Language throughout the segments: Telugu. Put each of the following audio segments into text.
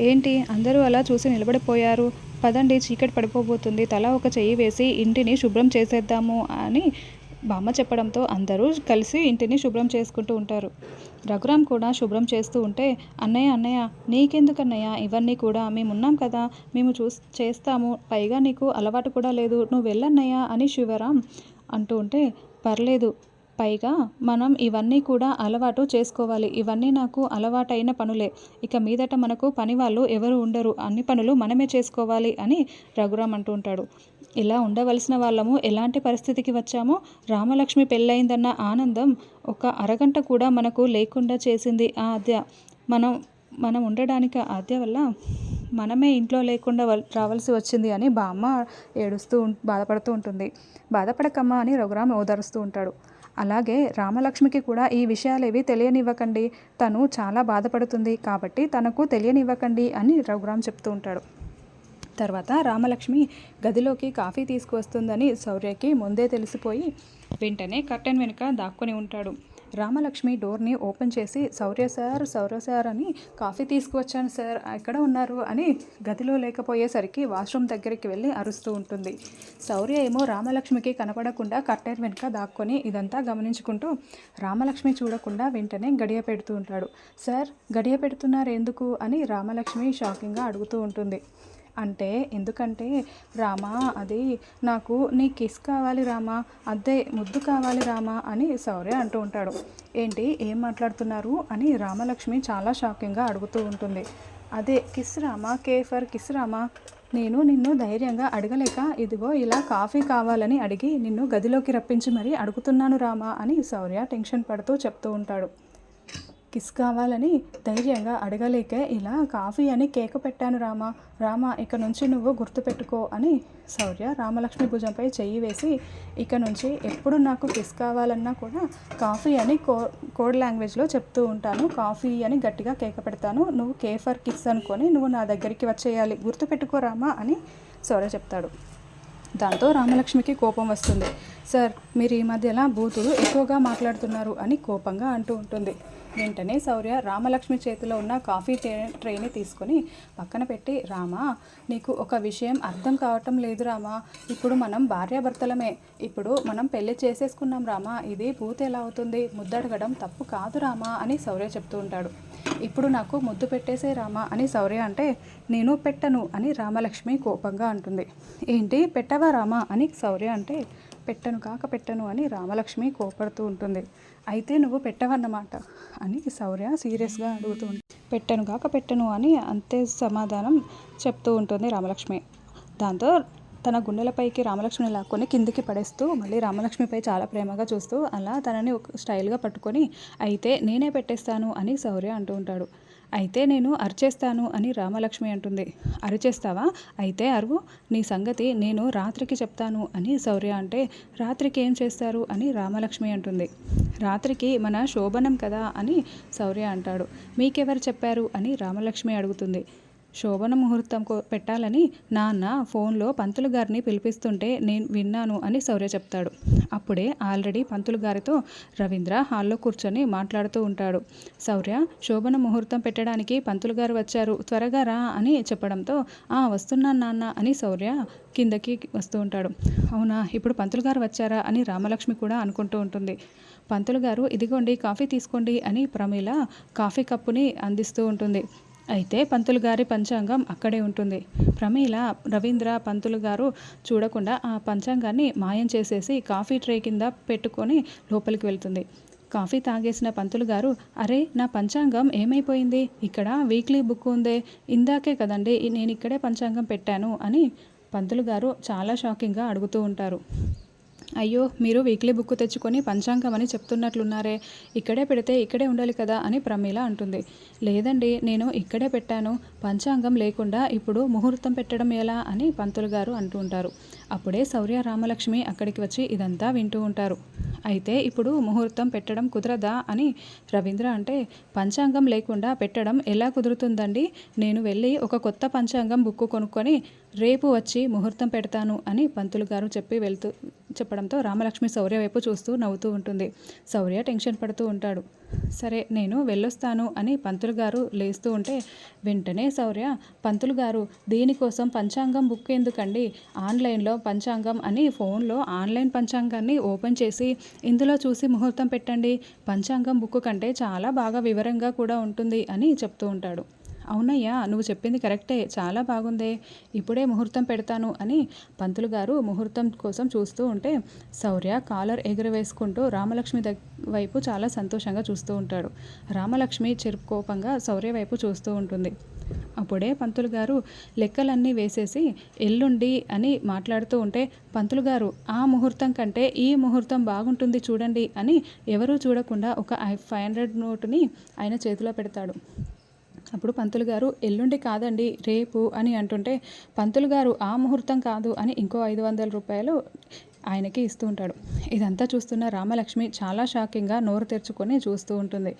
ఏంటి? అందరూ అలా చూసి నిలబడిపోయారు. పదండి చీకటి పడిపోబోతుంది. తల ఒక చెయ్యి వేసి ఇంటిని శుభ్రం చేసేద్దాము అని బామ్మ చెప్పడంతో అందరూ కలిసి ఇంటిని శుభ్రం చేసుకుంటూ ఉంటారు. రఘురామ్ కూడా శుభ్రం చేస్తూ ఉంటే అన్నయ్య అన్నయ్య నీకెందుకు అన్నయ్య ఇవన్నీ కూడా మేము ఉన్నాం కదా. మేము చూ చేస్తాము. పైగా నీకు అలవాటు కూడా లేదు. నువ్వు వెళ్ళన్నయ్య అని శివరామ్ అంటూ ఉంటే పర్లేదు. పైగా మనం ఇవన్నీ కూడా అలవాటు చేసుకోవాలి. ఇవన్నీ నాకు అలవాటైన పనులే. ఇక మీదట మనకు పని వాళ్ళు ఎవరు ఉండరు. అన్ని పనులు మనమే చేసుకోవాలి అని రఘురామ్ అంటూ ఉంటాడు. ఇలా ఉండవలసిన వాళ్ళము ఎలాంటి పరిస్థితికి వచ్చామో రామలక్ష్మి పెళ్ళయిందన్న ఆనందం ఒక అరగంట కూడా మనకు లేకుండా చేసింది ఆ అద్య మనం మనం ఉండడానికి ఆద్య వల్ల మనమే ఇంట్లో లేకుండా రావాల్సి వచ్చింది అని బామ్మ ఏడుస్తూ బాధపడుతూ ఉంటుంది. బాధపడకమ్మా అని రఘురామ్ ఓదారుస్తూ ఉంటాడు. అలాగే రామలక్ష్మికి కూడా ఈ విషయాలేవి తెలియనివ్వకండి. తను చాలా బాధపడుతుంది కాబట్టి తనకు తెలియనివ్వకండి అని రఘురామ్ చెప్తూ ఉంటాడు. తర్వాత రామలక్ష్మి గదిలోకి కాఫీ తీసుకువస్తుందని శౌర్యకి ముందే తెలిసిపోయి వెంటనే కర్టెన్ వెనుక దాక్కుని ఉంటాడు. రామలక్ష్మి డోర్ని ఓపెన్ చేసి శౌర్య సార్ శౌర్య సార్ అని కాఫీ తీసుకువచ్చాను సార్ ఎక్కడ ఉన్నారు? అని గదిలో లేకపోయేసరికి వాష్రూమ్ దగ్గరికి వెళ్ళి అరుస్తూ ఉంటుంది. శౌర్య ఏమో రామలక్ష్మికి కనపడకుండా కట్టెర్ వెనుక దాక్కొని ఇదంతా గమనించుకుంటూ రామలక్ష్మి చూడకుండా వెంటనే గడియ పెడుతూ ఉంటాడు. సార్ గడియ పెడుతున్నారు ఎందుకు అని రామలక్ష్మి షాకింగ్గా అడుగుతూ ఉంటుంది. అంటే ఎందుకంటే రామా అది నాకు నీ కిస్ కావాలి రామా అదే ముద్దు కావాలి రామా అని శౌర్య అంటూ ఉంటాడు. ఏంటి ఏం మాట్లాడుతున్నారు? అని రామలక్ష్మి చాలా షాకింగ్గా అడుగుతూ ఉంటుంది. అదే కిస్ రామా కే ఫర్ కిస్ రామా నేను నిన్ను ధైర్యంగా అడగలేక ఇదిగో ఇలా కాఫీ కావాలని అడిగి నిన్ను గదిలోకి రప్పించి మరీ అడుగుతున్నాను రామా అని శౌర్య టెన్షన్ పడుతూ చెప్తూ ఉంటాడు. కిస్ కావాలని ధైర్యంగా అడగలేకే ఇలా కాఫీ అని కేక పెట్టాను రామా. రామ ఇక నుంచి నువ్వు గుర్తుపెట్టుకో అని శౌర్య రామలక్ష్మి భుజంపై చెయ్యి వేసి ఇక నుంచి ఎప్పుడు నాకు కిస్ కావాలన్నా కూడా కాఫీ అని కో కోడ్ లాంగ్వేజ్లో చెప్తూ ఉంటాను. కాఫీ అని గట్టిగా కేక పెడతాను. నువ్వు కేఫర్ కిస్ అనుకొని నువ్వు నా దగ్గరికి వచ్చేయాలి. గుర్తుపెట్టుకో రామా అని శౌర్య చెప్తాడు. దాంతో రామలక్ష్మికి కోపం వస్తుంది. సార్ మీరు ఈ మధ్యలా బూతులు ఎక్కువగా మాట్లాడుతున్నారు అని కోపంగా అంటూ ఉంటుంది. వెంటనే శౌర్య రామలక్ష్మి చేతిలో ఉన్న కాఫీ ట్రేని తీసుకొని పక్కన పెట్టి రామా నీకు ఒక విషయం అర్థం కావటం లేదు రామా. ఇప్పుడు మనం భార్యాభర్తలమే. ఇప్పుడు మనం పెళ్ళి చేసేసుకున్నాం రామా. ఇది పూత ఎలా అవుతుంది? ముద్దడగడం తప్పు కాదు రామా అని శౌర్య చెప్తూ ఉంటాడు. ఇప్పుడు నాకు ముద్దు పెట్టేసే రామా అని శౌర్య అంటే నేను పెట్టను అని రామలక్ష్మి కోపంగా అంటుంది. ఏంటి? పెట్టవా రామా అని శౌర్య అంటే పెట్టను కాక పెట్టను అని రామలక్ష్మి కోపడుతూ ఉంటుంది. అయితే నువ్వు పెట్టవన్నమాట అని శౌర్య సీరియస్గా అడుగుతూ పెట్టను కాక పెట్టను అని అంతే సమాధానం చెప్తూ ఉంటుంది రామలక్ష్మి. దాంతో తన గుండెలపైకి రామలక్ష్మిని లాక్కొని కిందికి పడేస్తూ మళ్ళీ రామలక్ష్మిపై చాలా ప్రేమగా చూస్తూ అలా తనని ఒక స్టైల్గా పట్టుకొని అయితే నేనే పెట్టేస్తాను అని శౌర్య అంటూ ఉంటాడు. అయితే నేను అరిచేస్తాను అని రామలక్ష్మి అంటుంది. అరిచేస్తావా? అయితే అరువు నీ సంగతి నేను రాత్రికి చెప్తాను అని శౌర్య అంటే రాత్రికి ఏం చేస్తారు అని రామలక్ష్మి అంటుంది. రాత్రికి మన శోభనం కదా అని శౌర్య అంటాడు. మీకెవరు చెప్పారు అని రామలక్ష్మి అడుగుతుంది. శోభన ముహూర్తం పెట్టాలని నాన్న ఫోన్లో పంతులు గారిని పిలిపిస్తుంటే నేను విన్నాను అని శౌర్య చెప్తాడు. అప్పుడే ఆల్రెడీ పంతులు గారితో రవీంద్ర హాల్లో కూర్చొని మాట్లాడుతూ ఉంటాడు. శౌర్య శోభన ముహూర్తం పెట్టడానికి పంతులు గారు వచ్చారు. త్వరగా రా అని చెప్పడంతో ఆ వస్తున్నాను నాన్న అని శౌర్య కిందకి వస్తూ ఉంటాడు. అవునా ఇప్పుడు పంతులు గారు వచ్చారా అని రామలక్ష్మి కూడా అనుకుంటూ ఉంటుంది. పంతులు గారు ఇదిగోండి కాఫీ తీసుకోండి అని ప్రమీల కాఫీ కప్పుని అందిస్తూ ఉంటుంది. అయితే పంతులు గారి పంచాంగం అక్కడే ఉంటుంది. ప్రమీల రవీంద్ర పంతులు గారు చూడకుండా ఆ పంచాంగాన్ని మాయం చేసేసి కాఫీ ట్రే కింద పెట్టుకొని లోపలికి వెళ్తుంది. కాఫీ తాగేసిన పంతులు గారు అరే నా పంచాంగం ఏమైపోయింది? ఇక్కడ వీక్లీ బుక్ ఉందే. ఇందాకే కదండి నేను ఇక్కడే పంచాంగం పెట్టాను అని పంతులు గారు చాలా షాకింగ్గా అడుగుతూ ఉంటారు. అయ్యో మీరు వీక్లీ బుక్ తెచ్చుకొని పంచాంగం అని చెప్తున్నట్లున్నారే. ఇక్కడే పెడితే ఇక్కడే ఉండాలి కదా అని ప్రమీల అంటుంది. లేదండి నేను ఇక్కడే పెట్టాను. పంచాంగం లేకుండా ఇప్పుడు ముహూర్తం పెట్టడం ఎలా అని పంతులు గారు అంటూ ఉంటారు. అప్పుడే శౌర్య రామలక్ష్మి అక్కడికి వచ్చి ఇదంతా వింటూ ఉంటారు. అయితే ఇప్పుడు ముహూర్తం పెట్టడం కుదరదా అని రవీంద్ర అంటే పంచాంగం లేకుండా పెట్టడం ఎలా కుదురుతుందండి? నేను వెళ్ళి ఒక కొత్త పంచాంగం బుక్ కొనుక్కొని రేపు వచ్చి ముహూర్తం పెడతాను అని పంతులు గారు చెప్పి వెళ్తూ చెప్పడంతో రామలక్ష్మి శౌర్య వైపు చూస్తూ నవ్వుతూ ఉంటుంది. శౌర్య టెన్షన్ పడుతూ ఉంటాడు. సరే నేను వెళ్ళొస్తాను అని పంతులు గారు లేస్తూ ఉంటే వెంటనే శౌర్య పంతులు గారు దీనికోసం పంచాంగం బుక్ ఎందుకండి? ఆన్లైన్లో పంచాంగం అని ఫోన్లో ఆన్లైన్ పంచాంగాన్ని ఓపెన్ చేసి ఇందులో చూసి ముహూర్తం పెట్టండి. పంచాంగం బుక్ కంటే చాలా బాగా వివరంగా కూడా ఉంటుంది అని చెప్తూ ఉంటాడు. అవునయ్యా నువ్వు చెప్పింది కరెక్టే. చాలా బాగుందే. ఇప్పుడే ముహూర్తం పెడతాను అని పంతులు గారు ముహూర్తం కోసం చూస్తూ ఉంటే శౌర్య కాలర్ ఎగురవేసుకుంటూ రామలక్ష్మి వైపు చాలా సంతోషంగా చూస్తూ ఉంటాడు. రామలక్ష్మి చెరుకోపంగా శౌర్య వైపు చూస్తూ ఉంటుంది. అప్పుడే పంతులు గారు లెక్కలన్నీ వేసేసి ఎల్లుండి అని మాట్లాడుతూ ఉంటే పంతులు గారు ఆ ముహూర్తం కంటే ఈ ముహూర్తం బాగుంటుంది చూడండి అని ఎవరూ చూడకుండా ఒక ఫైవ్ హండ్రెడ్ నోటుని ఆయన చేతిలో పెడతాడు. అప్పుడు పంతులు గారు ఎల్లుండి కాదండి రేపు అని అంటుంటే పంతులు గారు ఆ ముహూర్తం కాదు అని ఇంకో ఐదు వందల రూపాయలు ఆయనకి ఇస్తూ ఉంటాడు. ఇదంతా చూస్తున్న రామలక్ష్మి చాలా షాకింగ్గా నోరు తెరుచుకొని చూస్తూ ఉంటుంది.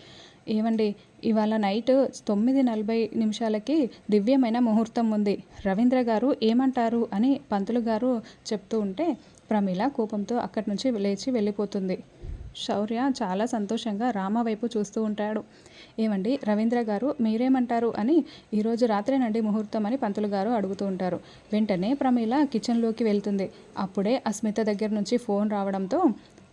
ఏమండి ఇవాళ నైట్ తొమ్మిది నలభై నిమిషాలకి దివ్యమైన ముహూర్తం ఉంది. రవీంద్ర గారు ఏమంటారు అని పంతులు గారు చెప్తూ ఉంటే ప్రమీల కోపంతో అక్కడి నుంచి లేచి వెళ్ళిపోతుంది. శౌర్య చాలా సంతోషంగా రామ వైపు చూస్తూ ఉంటాడు. ఏమండి? రవీంద్ర గారు మీరేమంటారు అని ఈరోజు రాత్రేనండి ముహూర్తం అని పంతులు గారు అడుగుతూ ఉంటారు. వెంటనే ప్రమీల కిచెన్లోకి వెళ్తుంది. అప్పుడే అస్మిత దగ్గర నుంచి ఫోన్ రావడంతో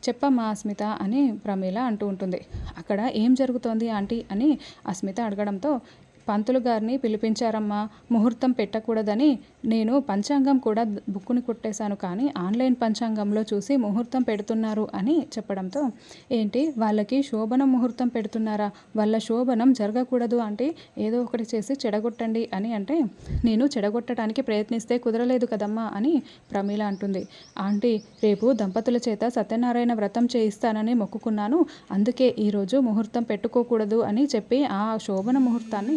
చెప్పమ్మా అస్మిత అని ప్రమీల అంటూ ఉంటుంది. అక్కడ ఏం జరుగుతోంది ఆంటీ అని అస్మిత అడగడంతో పంతులు గారిని పిలిపించారమ్మా ముహూర్తం పెట్టకూడదని. నేను పంచాంగం కూడా బుక్కుని కొట్టేశాను కానీ ఆన్లైన్ పంచాంగంలో చూసి ముహూర్తం పెడుతున్నారు అని చెప్పడంతో ఏంటి వాళ్ళకి శోభన ముహూర్తం పెడుతున్నారా? వాళ్ళ శోభనం జరగకూడదు అంటే ఏదో ఒకటి చేసి చెడగొట్టండి అని అంటే నేను చెడగొట్టడానికి ప్రయత్నిస్తే కుదరలేదు కదమ్మా అని ప్రమీల అంటుంది. ఆంటీ రేపు దంపతుల చేత సత్యనారాయణ వ్రతం చేయిస్తానని మొక్కుకున్నాను. అందుకే ఈరోజు ముహూర్తం పెట్టుకోకూడదు అని చెప్పి ఆ శోభన ముహూర్తాన్ని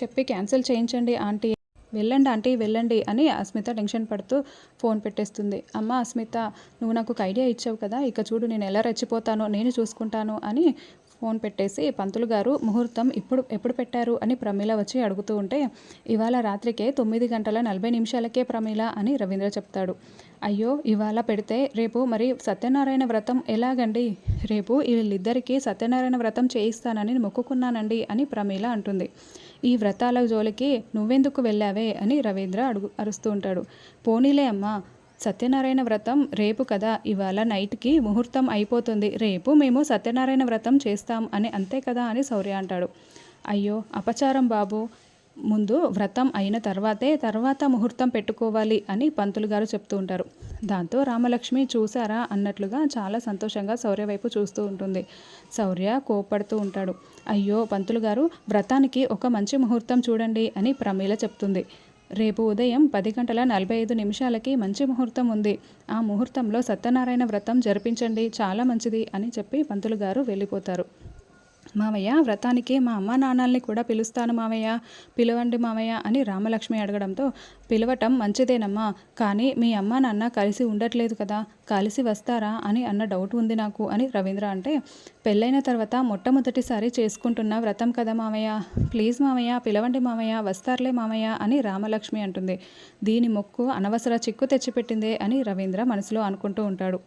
చెప్పి క్యాన్సిల్ చేయించండి ఆంటీ. వెళ్ళండి ఆంటీ వెళ్ళండి అని అస్మిత టెన్షన్ పడుతూ ఫోన్ పెట్టేస్తుంది. అమ్మ అస్మిత నువ్వు నాకు ఒక ఐడియా ఇచ్చావు కదా ఇక చూడు నేను ఎలా రెచ్చిపోతానో నేను చూసుకుంటాను అని ఫోన్ పెట్టేసి పంతులు గారు ముహూర్తం ఇప్పుడు ఎప్పుడు పెట్టారు? అని ప్రమీల వచ్చి అడుగుతూ ఉంటే ఇవాళ రాత్రికే తొమ్మిది గంటల నలభై నిమిషాలకే ప్రమీల అని రవీంద్ర చెప్తాడు. అయ్యో ఇవాళ పెడితే రేపు మరి సత్యనారాయణ వ్రతం ఎలాగండి? రేపు వీళ్ళిద్దరికీ సత్యనారాయణ వ్రతం చేయిస్తానని మొక్కుకున్నానండి అని ప్రమీల అంటుంది. ఈ వ్రతాల జోలికి నువ్వెందుకు వెళ్ళావే అని రవీంద్ర అడుగు అరుస్తూ ఉంటాడు. పోనీలే అమ్మా సత్యనారాయణ వ్రతం రేపు కదా ఇవాళ నైట్కి ముహూర్తం అయిపోతుంది. రేపు మేము సత్యనారాయణ వ్రతం చేస్తాం అని అంతే కదా అని శౌర్య అంటాడు. అయ్యో అపచారం బాబు. ముందు వ్రతం అయిన తర్వాతే తర్వాత ముహూర్తం పెట్టుకోవాలి అని పంతులు గారు చెప్తూ ఉంటారు. దాంతో రామలక్ష్మి చూసారా అన్నట్లుగా చాలా సంతోషంగా శౌర్య వైపు చూస్తూ ఉంటుంది. శౌర్య కోపడుతూ ఉంటాడు. అయ్యో పంతులు గారు వ్రతానికి ఒక మంచి ముహూర్తం చూడండి అని ప్రమీల చెప్తుంది. రేపు ఉదయం పది గంటల నలభై ఐదు నిమిషాలకి మంచి ముహూర్తం ఉంది. ఆ ముహూర్తంలో సత్యనారాయణ వ్రతం జరిపించండి చాలా మంచిది అని చెప్పి పంతులు గారు వెళ్ళిపోతారు. మావయ్య వ్రతానికి మా అమ్మ నాన్నల్ని కూడా పిలుస్తాను మావయ్య పిలవండి మావయ్య అని రామలక్ష్మి అడగడంతో పిలవటం మంచిదేనమ్మా కానీ మీ అమ్మ నాన్న కలిసి ఉండట్లేదు కదా కలిసి వస్తారా అని అన్న డౌట్ ఉంది నాకు అని రవీంద్ర అంటే పెళ్ళైన తర్వాత మొట్టమొదటిసారి చేసుకుంటున్న వ్రతం కదా మావయ్య ప్లీజ్ మావయ్య పిలవండి మామయ్య వస్తారులే మామయ్య అని రామలక్ష్మి అంటుంది దీని మొక్కు అనవసర చిక్కు తెచ్చిపెట్టిందే అని రవీంద్ర మనసులో అనుకుంటూ ఉంటాడు.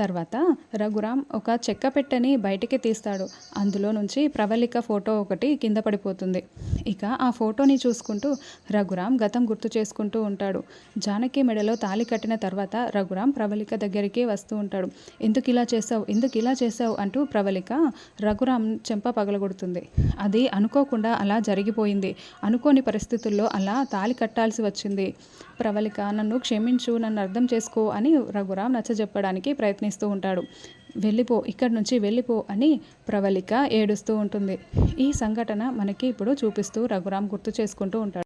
తర్వాత రఘురామ్ ఒక చెక్క పెట్టని బయటికి తీస్తాడు. అందులో నుంచి ప్రవళిక ఫోటో ఒకటి కింద పడిపోతుంది. ఇక ఆ ఫోటోని చూసుకుంటూ రఘురామ్ గతం గుర్తు చేసుకుంటూ ఉంటాడు. జానకి మెడలో తాళి కట్టిన తర్వాత రఘురామ్ ప్రవళిక దగ్గరికి వస్తూ ఉంటాడు. ఎందుకు ఇలా చేసావు ఎందుకు ఇలా చేసావు అంటూ ప్రవళిక రఘురామ్ చెంప పగలగొడుతుంది. అది అనుకోకుండా అలా జరిగిపోయింది. అనుకోని పరిస్థితుల్లో అలా తాళి కట్టాల్సి వచ్చింది. ప్రవళిక నన్ను క్షమించు నన్ను అర్థం చేసుకో అని రఘురామ్ నచ్చజెప్పడానికి వేస్తూ ఉంటాడు. వెళ్ళిపో ఇక్కడి నుంచి వెళ్ళిపో అని ప్రవళిక ఏడుస్తూ ఉంటుంది. ఈ సంఘటన మనకి ఇప్పుడు చూపిస్తూ రఘురామ్ గుర్తు చేసుకుంటూ ఉంటాడు.